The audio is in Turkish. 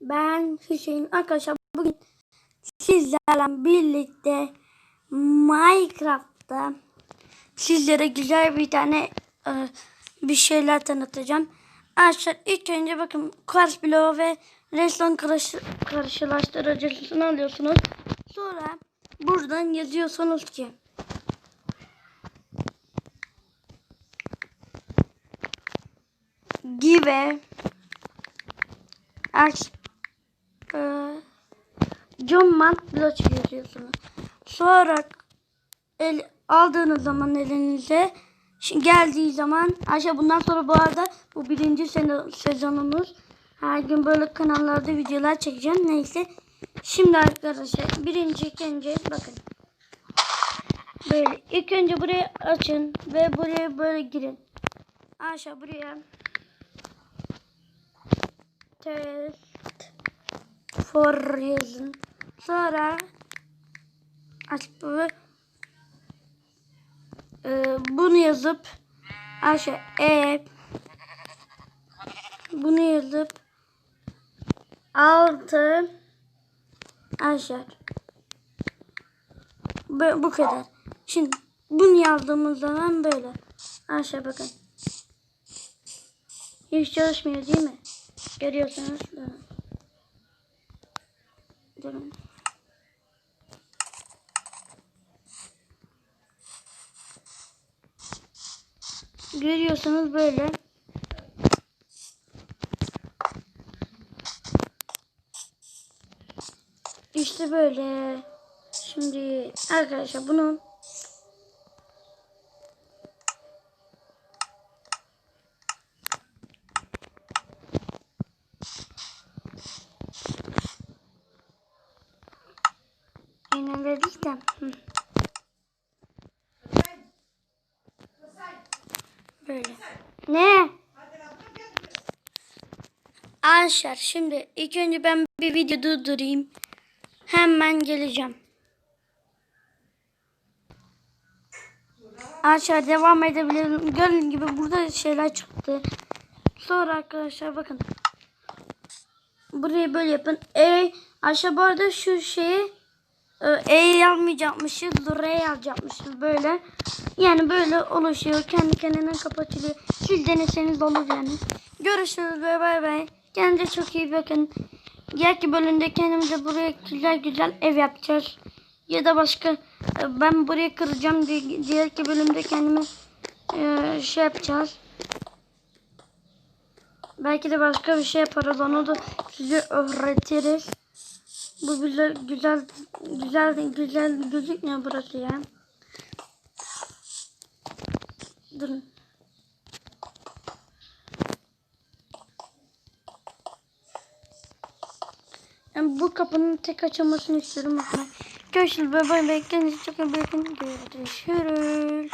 Ben Hüseyin. Arkadaşlar bugün sizlerle birlikte Minecraft'ta sizlere güzel bir tane e, bir şeyler tanıtacağım. Arkadaşlar ilk önce bakın Quartz bloğu ve Redstone karşı, karşılaştırıcısını alıyorsunuz. Sonra buradan yazıyorsunuz ki give e, Mant Bloch yazıyorsunuz. Sonra el, aldığınız zaman elinize şi- geldiği zaman aşağı bundan sonra bu arada bu birinci sezonumuz. Her gün böyle kanallarda videolar çekeceğim. Neyse. Şimdi arkadaşlar birinci ilk önce bakın. Böyle ilk önce burayı açın ve buraya böyle girin. Aşağı buraya. Test. For yazın. Sonra aç bu e, bunu yazıp aşağı e bunu yazıp altı aşağı bu, bu kadar. Şimdi bunu yazdığımız zaman böyle. Aşağı bakın. Hiç çalışmıyor değil mi? Görüyorsunuz. Durun. Görüyorsunuz böyle. İşte böyle. Şimdi arkadaşlar bunu yeniledik de. Hı. Böyle. Ne? Arkadaşlar şimdi ilk önce ben bir video durdurayım. Hemen geleceğim. Arkadaşlar devam edebilirim. Gördüğünüz gibi burada şeyler çıktı. Sonra arkadaşlar bakın. Burayı böyle yapın. E aşağı bu arada şu şeyi e yazmayacakmışız. R yazacakmışız böyle. Yani böyle oluşuyor. Kendi kendine kapatılıyor. Siz deneseniz olur yani. Görüşürüz ve bay bay. Kendinize çok iyi bakın. Diğerki bölümde kendimize buraya güzel güzel ev yapacağız. Ya da başka e, ben burayı kıracağım. Di- Diğerki bölümde kendime e, şey yapacağız. Belki de başka bir şey yaparız. Onu da size öğretiriz. Bu güzel güzel güzel güzel gözükmüyor burası ya. Durun. Yani bu kapının tek açılmasını istiyorum. Görüşürüz. Bay bay. Kendinize çok iyi bakın. Görüşürüz.